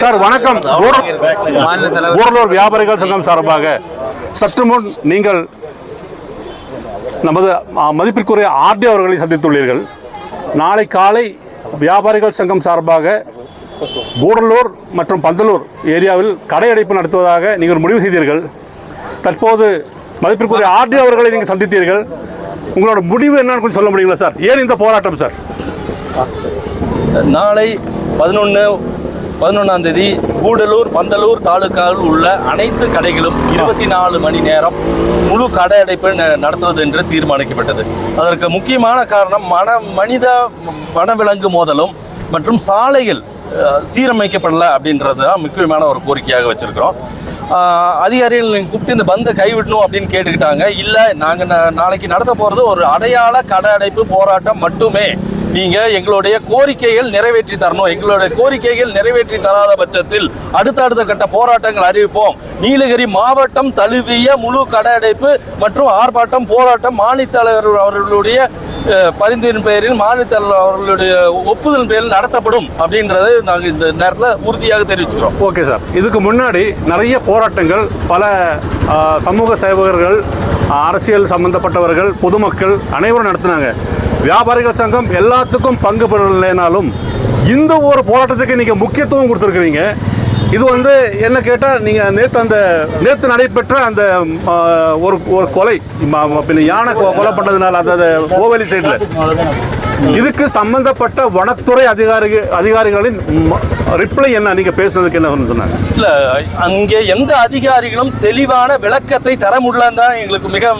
Sir வணக்கம். ஊரலூர் வியாபாரிகள் சங்கம் சார்பாக சற்று முன் நீங்கள் நமது மதிப்பிற்குரிய ஆர்டி அவர்களை சந்தித்துள்ளீர்கள். நாளை காலை வியாபாரிகள் சங்கம் சார்பாக கூடலூர் மற்றும் பந்தலூர் ஏரியாவில் கடையடைப்பு நடத்துவதாக நீங்கள் முடிவு செய்தீர்கள். தற்போது மதிப்பிற்குரிய ஆர்டி அவர்களை நீங்கள் சந்தித்தீர்கள். உங்களோட முடிவு என்னன்னு கொஞ்சம் சொல்ல முடியுங்களா சார்? ஏன் இந்த போராட்டம் சார்? நாளை பதினொன்று பதினொன்றாம் தேதி கூடலூர் பந்தலூர் தாலுக்காவில் உள்ள அனைத்து கடைகளும் இருபத்தி நாலு மணி நேரம் முழு கடை அடைப்பு ந- நடத்துவது என்று தீர்மானிக்கப்பட்டது. அதற்கு முக்கியமான காரணம் மன மனித வனவிலங்கு மோதலும் மற்றும் சாலைகள் சீரமைக்கப்படலை சீரமைக்கப்படல அப்படின்றது தான் முக்கியமான ஒரு கோரிக்கையாக வச்சுருக்கிறோம். அதிகாரிகள் நீங்கள் கூப்பிட்டு இந்த பந்தை கைவிடணும் அப்படின்னு கேட்டுக்கிட்டாங்க. இல்லை நாங்கள் நாளைக்கு நடத்த போகிறது ஒரு அடையாள கடை அடைப்பு போராட்டம் மட்டுமே. நீங்கள் எங்களுடைய கோரிக்கைகள் நிறைவேற்றி தரணும். எங்களுடைய கோரிக்கைகள் நிறைவேற்றி தராத பட்சத்தில் அடுத்தடுத்த கட்ட போராட்டங்கள் அறிவிப்போம். நீலகிரி மாவட்டம் தழுவிய முழு கடையடைப்பு மற்றும் ஆர்ப்பாட்டம் போராட்டம் மாநில தலைவர் அவர்களுடைய பரிந்துரையின் பெயரில் மாநில தலைவர் அவர்களுடைய ஒப்புதல் பெயரில் நடத்தப்படும் அப்படின்றதை நாங்கள் இந்த நேரத்தில் உறுதியாக தெரிவிச்சுக்கிறோம். Okay sir. இதுக்கு முன்னாடி நிறைய போராட்டங்கள் பல சமூக சேவகர்கள் அரசியல் சம்பந்தப்பட்டவர்கள் பொதுமக்கள் அனைவரும் நடத்தினாங்க. வியாபாரிகள் சங்கம் எல்லாத்துக்கும் பங்கு பெறலைனாலும் இந்த ஒரு போராட்டத்துக்கு நீங்கள் முக்கியத்துவம் கொடுத்துருக்குறீங்க. இது வந்து என்ன கேட்டால் நீங்கள் நேற்று அந்த நேற்று நடைபெற்ற அந்த ஒரு ஒரு கொலை பின்ன யானை கொலை பண்ணதுனால அந்த அந்த ஓவலி சைடில். இதுக்கு சம்பந்தப்பட்ட வனத்துறை அதிகாரி அதிகாரிகளின் ரிப்ளை என்ன? நீங்க பேசுனதுக்கு என்ன சொன்னாங்க? இல்ல அங்கே எந்த அதிகாரிகளும் தெளிவான விளக்கத்தை தர முடியலன்னு தான் எங்களுக்கு மிக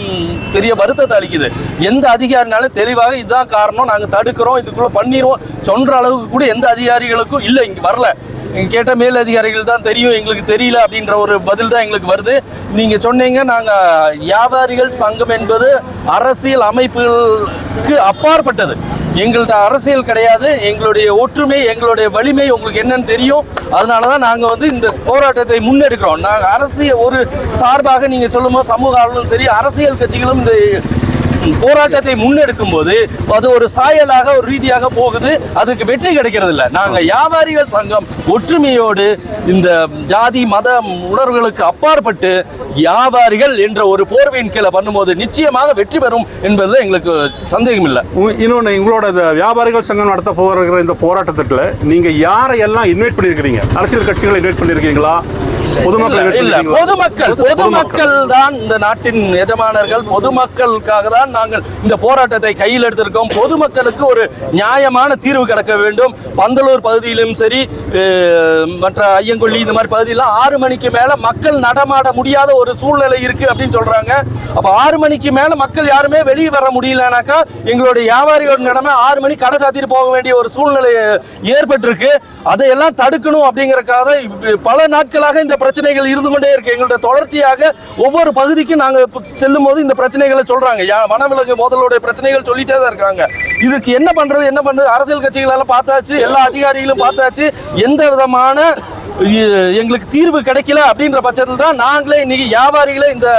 பெரிய வருத்தத்தை அளிக்குது. எந்த அதிகாரினாலும் தெளிவாக இதுதான் காரணம் நாங்க தடுக்கிறோம் இதுக்குள்ள பண்ணிடுவோம் சொல்ற அளவுக்கு கூட எந்த அதிகாரிகளுக்கும் இல்லை இங்க வரல. கேட்ட மேல் அதிகாரிகள் தான் தெரியும் எங்களுக்கு தெரியல அப்படின்ற ஒரு பதில் தான் எங்களுக்கு வருது. நீங்க சொன்னீங்க நாங்க வியாபாரிகள் சங்கம் என்பது அரசியல் அமைப்புகளுக்கு அப்பாற்பட்டது. எங்கள்கிட்ட அரசியல் கிடையாது எங்களுடைய ஒற்றுமை எங்களுடைய வலிமை உங்களுக்கு என்னன்னு தெரியும். அதனால தான் நாங்கள் வந்து இந்த போராட்டத்தை முன்னெடுக்கிறோம். நாங்கள் அரசியல் ஒரு சார்பாக நீங்கள் சொல்லும்போது சமூக ஆளுநரும் சரி அரசியல் கட்சிகளும் இந்த போராட்டத்தை முன்னெடுக்கும் போது அது ஒரு சாயலாக ஒரு ரீதியாக போகுது. அதுக்கு வெற்றி கிடைக்கிறது இல்லை நாங்கள் வியாபாரிகள் சங்கம் ஒற்றுமையோடு இந்த ஜாதி மத உணர்வுகளுக்கு அப்பாற்பட்டு வியாபாரிகள் என்ற ஒரு போர்வையின் கீழே பண்ணும்போது நிச்சயமாக வெற்றி பெறும் என்பதில் எங்களுக்கு சந்தேகம் இல்லை இன்னொன்று எங்களோட இந்த வியாபாரிகள் சங்கம் நடத்த போகிற இந்த போராட்டத்தில் நீங்கள் யாரை எல்லாம் இன்வைட் பண்ணியிருக்கிறீங்க? அரசியல் கட்சிகளை இன்வைட் பண்ணியிருக்கீங்களா பொதுமக்களை? பொதுமக்கள் பொதுமக்கள். தான் இந்த நாட்டின் எஜமானர்கள். பொதுமக்களுக்காக தான் நாங்கள் இந்த போராட்டத்தை கையில் எடுத்திருக்கோம். பொதுமக்களுக்கு ஒரு நியாயமான தீர்வு கிடைக்க வேண்டும். பந்தலூர் பகுதியிலும் சரி மற்ற ஐயங்கொல்லி இந்த மாதிரி பகுதியெல்லாம் ஆறு மணிக்கு மேல மக்கள் நடமாட முடியாத ஒரு சூழ்நிலை இருக்கு அப்படின்னு சொல்றாங்க. அப்ப ஆறு மணிக்கு மேல மக்கள் யாருமே வெளியே வர முடியலனாக்கா எங்களுடைய வியாபாரிகளோட நிலைமை ஆறு மணி கடை சாத்திட்டு போக வேண்டிய ஒரு சூழ்நிலை ஏற்பட்டிருக்கு. அதையெல்லாம் தடுக்கணும் அப்படிங்கறக்காக பல நாட்களாக இந்த பிரச்சனைகள் இருந்து கொண்டே இருக்கு. எங்களுடைய தொடர்ச்சியாக ஒவ்வொரு பகுதிக்கும் நாங்க இப்ப செல்லும் போது இந்த பிரச்சனைகளை சொல்றாங்க. வனவிலங்கு மோதலுடைய பிரச்சனைகள் சொல்லிட்டே தான் இருக்காங்க. இதுக்கு என்ன பண்றது என்ன பண்றது? அரசியல் கட்சிகள் எல்லாம் பார்த்தாச்சு எல்லா அதிகாரிகளும் பார்த்தாச்சு. எந்த விதமான எங்களுக்கு தீர்வு கிடைக்கல அப்படின்ற பட்சத்தில் தான் நாங்களே இன்னைக்கு வியாபாரிகளே இந்த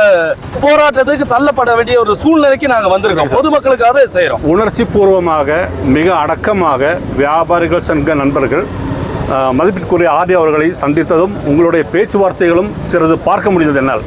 போராட்டத்துக்கு தள்ளப்பட வேண்டிய ஒரு சூழ்நிலைக்கு நாங்க வந்திருக்கோம். பொதுமக்களுக்காக தான் செய்யறோம் உணர்ச்சி பூர்வமாக மிக அடக்கமாக வியாபாரிகள் சங்க நண்பர்கள் மதிப்பிற்குரிய ஆர்டி அவர்களை சந்தித்ததும் உங்களுடைய பேச்சுவார்த்தைகளும் சிறிது பார்க்க முடிந்தது என்னால்.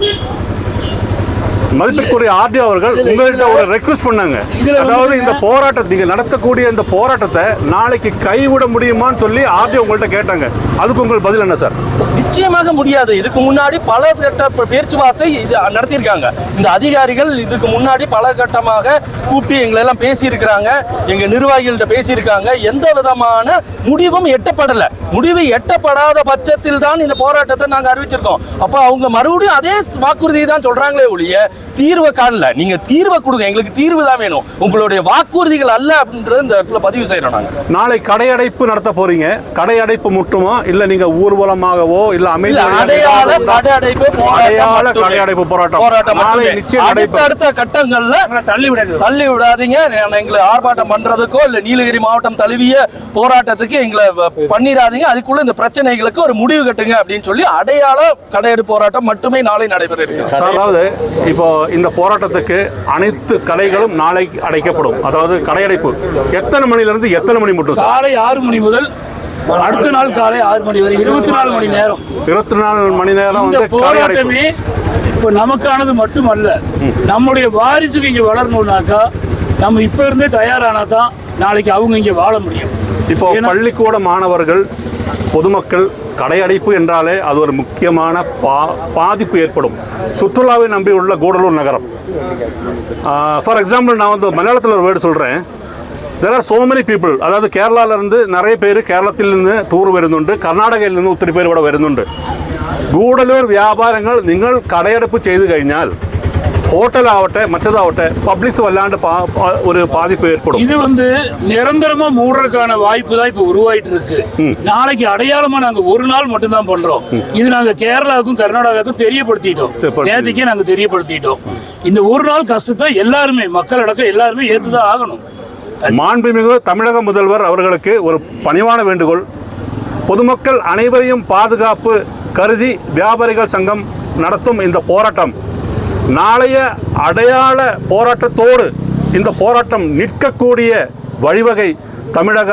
மதிப்பிற்குரிய ஆர்டி அவர்கள் உங்கள்கிட்ட ஒரு ரெக்வஸ்ட் பண்ணாங்க. அதாவது இந்த போராட்டத்தை நீங்க நடத்தக்கூடிய இந்த போராட்டத்தை நாளைக்கு கைவிட முடியுமான்னு சொல்லி ஆர்டி உங்கள்கிட்ட கேட்டாங்க. அதுக்கு உங்கள் பதில் என்ன சார்? நிச்சயமாக முடியாது. இதுக்கு முன்னாடி பல கட்ட பேச்சுவார்த்தை இது நடத்தியிருக்காங்க. இந்த அதிகாரிகள் இதுக்கு முன்னாடி பல கட்டமாக கூப்பிட்டு எங்களை எல்லாம் பேசியிருக்கிறாங்க. எங்க நிர்வாகிகள்கிட்ட பேசியிருக்காங்க. எந்த விதமான முடிவும் எட்டப்படல. முடிவு எட்டப்படாத பட்சத்தில் தான் இந்த போராட்டத்தை நாங்க அறிவிச்சிருக்கோம். அப்ப அவங்க மறுபடியும் அதே வாக்குறுதியை தான் சொல்றாங்களே ஒழிய தீர்வை காணல. நீங்க தீர்வை கொடுங்க. எங்களுக்கு தீர்வு தான் வேணும். உங்களுடைய வாக்குறுதிகள் அல்ல அப்படின்றது இந்த இடத்துல பதிவு செய்யறோம் நாங்க. நாளை கடையடைப்பு நடத்த போறீங்க. கடையடைப்பு மட்டுமா? இல்ல நீங்க ஊர்வலமாகவோ இல்ல அமைதி இல்ல, அடையாள கடை அடைப்பு போராட்டம் அடையாள மட்டுமே. கடை அடைப்பு போராட்டம். போராட்டம் நாளை. நிச்சயம் நடைபெறும். அடுத்தடுத்த கட்டங்கள்ல தள்ளி விடாது தள்ளி விடாதீங்க. நான் எங்களை ஆர்ப்பாட்டம் பண்றதுக்கோ இல்ல நீலகிரி மாவட்டம் தழுவிய போராட்டத்துக்கு எங்களை வ- பண்ணிராதீங்க. அதுக்குள்ள இந்த பிரச்சனைகளுக்கு ஒரு முடிவு கட்டுங்க அப்படின்னு சொல்லி அடையாள கடையெடு போராட்டம் மட்டுமே நாளை நடைபெற இருக்கு அதாவது இப்போ இந்த போராட்டத்துக்கு அனைத்து கடைகளும் நாளை அடைக்கப்படும். அதாவது கடையடைப்பு. எத்தனை மணில இருந்து எத்தனை மணி மட்டும் காலை ஆறு மணி முதல் அடுத்த நாள் காலை ஆறு மணி வரை இருபத்தி நாலு மணி நேரம். இருபத்தி நாலு மணி நேரம் வந்து போராட்டமே இப்ப நமக்கானது மட்டுமல்ல. நம்முடைய வாரிசுக்கு இங்க வளரணும்னாக்கா நம்ம இப்ப இருந்தே தயாரானா தான் நாளைக்கு அவங்க இங்க வாழ முடியும். இப்போ பள்ளிக்கூட மாணவர்கள் பொதுமக்கள் கடையடைப்பு என்றாலே அது ஒரு முக்கியமான பா பாதிப்பு ஏற்படும். சுற்றுலாவை நம்பி உள்ள கூடலூர் நகரம். ஃபார் எக்ஸாம்பிள் நான் வந்து மலையாளத்தில் ஒரு வேர்டு சொல்கிறேன் there are so many people അതായത് കേരളയിലിരുന്ന് നിറയെ പേര് കേരളത്തിൽ നിന്ന് ടൂർ വരുന്നുണ്ട് കർണാടകയിൽ നിന്ന് ഒത്തിരി പേര് ഇവിടെ വരുന്നുണ്ട് ഗൂഡലൂർ വ്യാപാരങ്ങൾ നിങ്ങൾ കടയടപ്പ് ചെയ്തു കഴിഞ്ഞാൽ ஹோட்டல் ஹோட்டலாகட்டே மற்றதாகட்டே பப்ளிக்ஸ் வல்லாண்டு ஒரு பாதிப்பு ஏற்படும். இது வந்து நிரந்தரமா மூடுறதுக்கான வாய்ப்பு தான் இப்போ உருவாயிட்டு இருக்கு நாளைக்கு அடையாளமா நாங்க ஒரு நாள் மட்டும்தான் பண்றோம். இது நாங்க கேரளாவுக்கும் கர்நாடகாவுக்கும் தெரியப்படுத்திட்டோம். நேற்றுக்கே நாங்க தெரியப்படுத்திட்டோம். இந்த ஒரு நாள் கஷ்டத்தை எல்லாருமே மக்கள் அடக்கம் எல்லாருமே ஏற்றுதான் ஆகணும். மாண்புமிகு தமிழக முதல்வர் அவர்களுக்கு ஒரு பணிவான வேண்டுகோள். பொதுமக்கள் அனைவரையும் பாதுகாப்பு கருதி வியாபாரிகள் சங்கம் நடத்தும் இந்த போராட்டம். நாளைய அடையாள போராட்டத்தோடு இந்த போராட்டம் நிற்கக்கூடிய வழிவகை தமிழக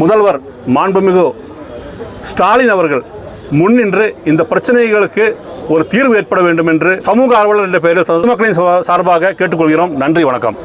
முதல்வர் மாண்புமிகு ஸ்டாலின் அவர்கள் முன்னின்று இந்த பிரச்சனைகளுக்கு ஒரு தீர்வு ஏற்பட வேண்டும் என்று சமூக ஆர்வலர் என்ற பெயரில் பொதுமக்களின் சார்பாக கேட்டுக்கொள்கிறோம். நன்றி வணக்கம்.